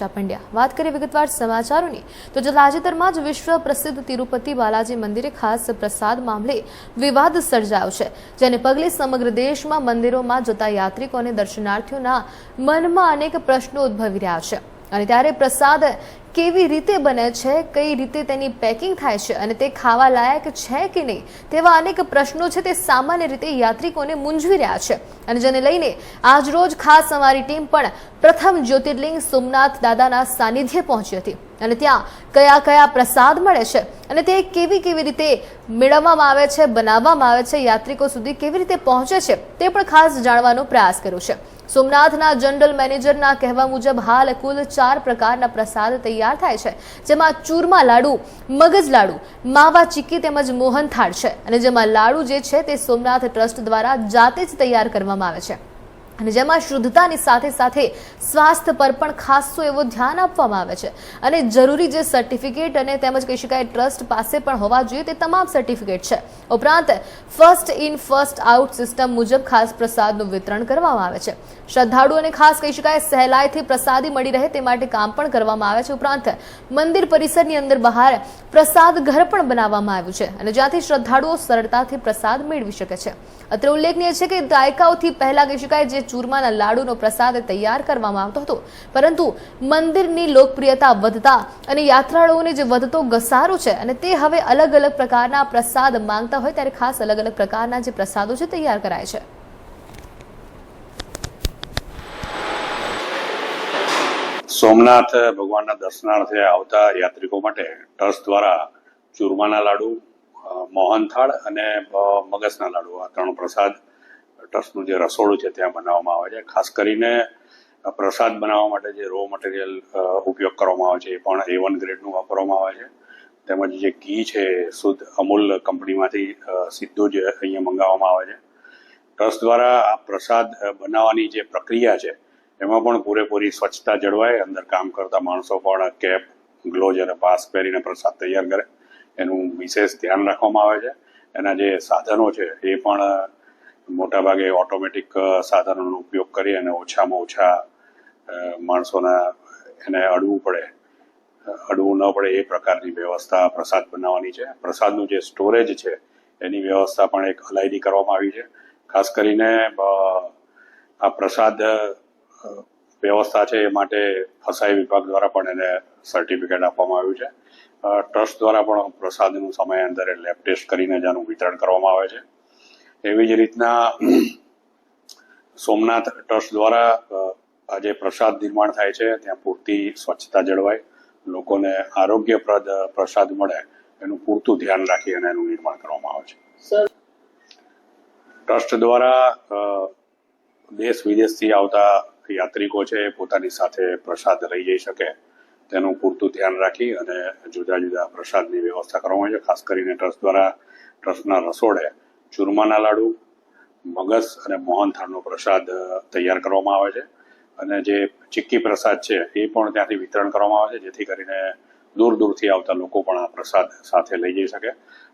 પૂજા વાત કરીએ વિગતવાર સમાચારોની, તો જે તાજેતરમાં જ વિશ્વ પ્રસિદ્ધ તિરુપતિ બાલાજી મંદિરે ખાસ પ્રસાદ મામલે વિવાદ સર્જાયો છે, જેને પગલે સમગ્ર દેશમાં મંદિરોમાં જતા યાત્રિકો અને દર્શનાર્થીઓના મનમાં અનેક પ્રશ્નો ઉદ્ભવી રહ્યા છે. અને ત્યારે પ્રસાદ કેવી રીતે બને છે, કઈ રીતે તેની પેકિંગ થાય છે અને તે ખાવા લાયક છે કે નહીં, તેવા અનેક પ્રશ્નો છે તે સામાન્ય રીતે યાત્રિકોને મૂંઝવી રહ્યા છે. અને જેને લઈને આજરોજ ખાસ અમારી ટીમ પણ પ્રથમ જ્યોતિર્લિંગ સોમનાથ દાદાના સાનિધ્યે પહોંચી હતી. અને ત્યાં કયા કયા પ્રસાદ મળે છે અને તે કેવી કેવી રીતે મેળવવામાં આવે છે, બનાવવામાં આવે છે, યાત્રિકો સુધી કેવી રીતે પહોંચે છે, તે પણ ખાસ જાણવાનો પ્રયાસ કર્યો છે. સોમનાથના જનરલ મેનેજરના કહેવા મુજબ હાલ કુલ ચાર પ્રકારના પ્રસાદ તૈયાર થાય છે, જેમાં ચૂરમા લાડુ, મગજ લાડુ, માવા ચીક્કી તેમજ મોહનથાળ છે અને જેમાં લાડુ જે છે તે સોમનાથ ટ્રસ્ટ દ્વારા જાતે જ તૈયાર કરવામાં આવે છે. અને જેમાં શુદ્ધતાની સાથે સાથે સ્વાસ્થ્ય પર પણ ખાસો એવો ધ્યાન આપવામાં આવે છે. અને જરૂરી જે સર્ટિફિકેટ અને તેમજ કહી શકાય ટ્રસ્ટ પાસે પણ હોવા જોઈએ તે તમામ સર્ટિફિકેટ છે. ઉપરાંત first in first out system મુજબ ખાસ પ્રસાદનું વિતરણ કરવામાં આવે છે. શ્રદ્ધાળુઓને ખાસ કહી શકાય સહેલાઈથી પ્રસાદી મળી રહે તે માટે કામ પણ કરવામાં આવે છે. ઉપરાંત, મંદિર પરિસરની અંદર બહાર પ્રસાદ ઘર પણ બનાવવામાં આવ્યું છે અને જ્યાંથી શ્રદ્ધાળુઓ સરળતાથી પ્રસાદ મેળવી શકે છે. અત્રે ઉલ્લેખનીય છે કે દાયકાઓથી પહેલા કહી શકાય જે ચૂરમાના લાડુનો પ્રસાદ તૈયાર કરવામાં આવતો હતો. પરંતુ મંદિરની લોકપ્રિયતા વધતા અને યાત્રાળુઓને જે વધતો ઘસારો છે અને તે હવે અલગ અલગ પ્રકારના પ્રસાદ માંગતા હોય ત્યારે ખાસ અલગ અલગ પ્રકારના જે પ્રસાદો છે તૈયાર કરાય છે. સોમનાથ ભગવાનના દર્શનાર્થે આવતા યાત્રિકો માટે ટ્રસ્ટ દ્વારા ચૂરમાના લાડુ મોહનથાળ અને મગજના લાડુ આ ત્રણ પ્રસાદ ટ્રસ્ટનું જે રસોડું છે ત્યાં બનાવવામાં આવે છે. ખાસ કરીને પ્રસાદ બનાવવા માટે જે રો મટીરિયલ ઉપયોગ કરવામાં આવે છે, એ પણ એ વન ગ્રેડનું વાપરવામાં આવે છે. તેમજ જે ઘી છે શુદ્ધ અમૂલ કંપનીમાંથી સીધું જ અહીંયા મંગાવવામાં આવે છે. ટ્રસ્ટ દ્વારા આ પ્રસાદ બનાવવાની જે પ્રક્રિયા છે, એમાં પણ પૂરેપૂરી સ્વચ્છતા જળવાય, અંદર કામ કરતા માણસો પણ કેપ ગ્લોઝ અને પાસ પહેરીને પ્રસાદ તૈયાર કરે. એનું વિશેષ ધ્યાન રાખવામાં આવે છે. એના જે સાધનો છે, એ પણ મોટાભાગે ઓટોમેટિક સાધનોનો ઉપયોગ કરી અને ઓછામાં ઓછા માણસોના એને અડવું પડે. અડવું ન પડે એ પ્રકારની વ્યવસ્થા પ્રસાદ બનાવવાની છે. પ્રસાદનું જે સ્ટોરેજ છે, એની વ્યવસ્થા પણ એક અલાયદી કરવામાં આવી છે. ખાસ કરીને આ પ્રસાદ વ્યવસ્થા છે એ માટે ફસાઈ વિભાગ દ્વારા પણ એને સર્ટિફિકેટ આપવામાં આવ્યું છે. ટ્રસ્ટ દ્વારા પણ પ્રસાદનું સમયાંતરે લેબ ટેસ્ટ કરીને જ વિતરણ કરવામાં આવે છે. એવી જ રીતના સોમનાથ ટ્રસ્ટ દ્વારા આજે આ જે પ્રસાદ નિર્માણ થાય છે. ત્યાં પૂરતી સ્વચ્છતા જળવાય. લોકોને આરોગ્યપ્રદ પ્રસાદ મળે એનું પૂરતું ધ્યાન રાખી અને એનું નિર્માણ કરવામાં આવે છે. ટ્રસ્ટ દ્વારા દેશ વિદેશથી આવતા યાત્રિકો છે એ પોતાની સાથે પ્રસાદ લઈ જઈ શકે તેનું પૂરતું ધ્યાન રાખી અને જુદા જુદા પ્રસાદની વ્યવસ્થા કરવામાં આવે છે. ખાસ કરીને ટ્રસ્ટ દ્વારા ટ્રસ્ટના રસોડે ચૂરમાના લાડુ, મગસ અને મોહનથાળનો પ્રસાદ તૈયાર કરવામાં આવે છે. અને જે ચિક્કી પ્રસાદ છે, એ પણ ત્યાંથી વિતરણ કરવામાં આવે છે, જેથી કરીને દૂર દૂરથી આવતા લોકો પણ આ પ્રસાદ સાથે લઈ જઈ શકે.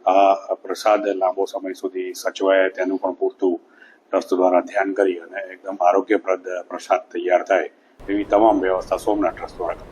આ પ્રસાદ લાંબો સમય સુધી સચવાય તેનું પણ પૂરતું ટ્રસ્ટ દ્વારા ધ્યાન કરી અને એકદમ આરોગ્યપ્રદ પ્રસાદ તૈયાર થાય એવી તમામ વ્યવસ્થા સોમનાથ ટ્રસ્ટ દ્વારા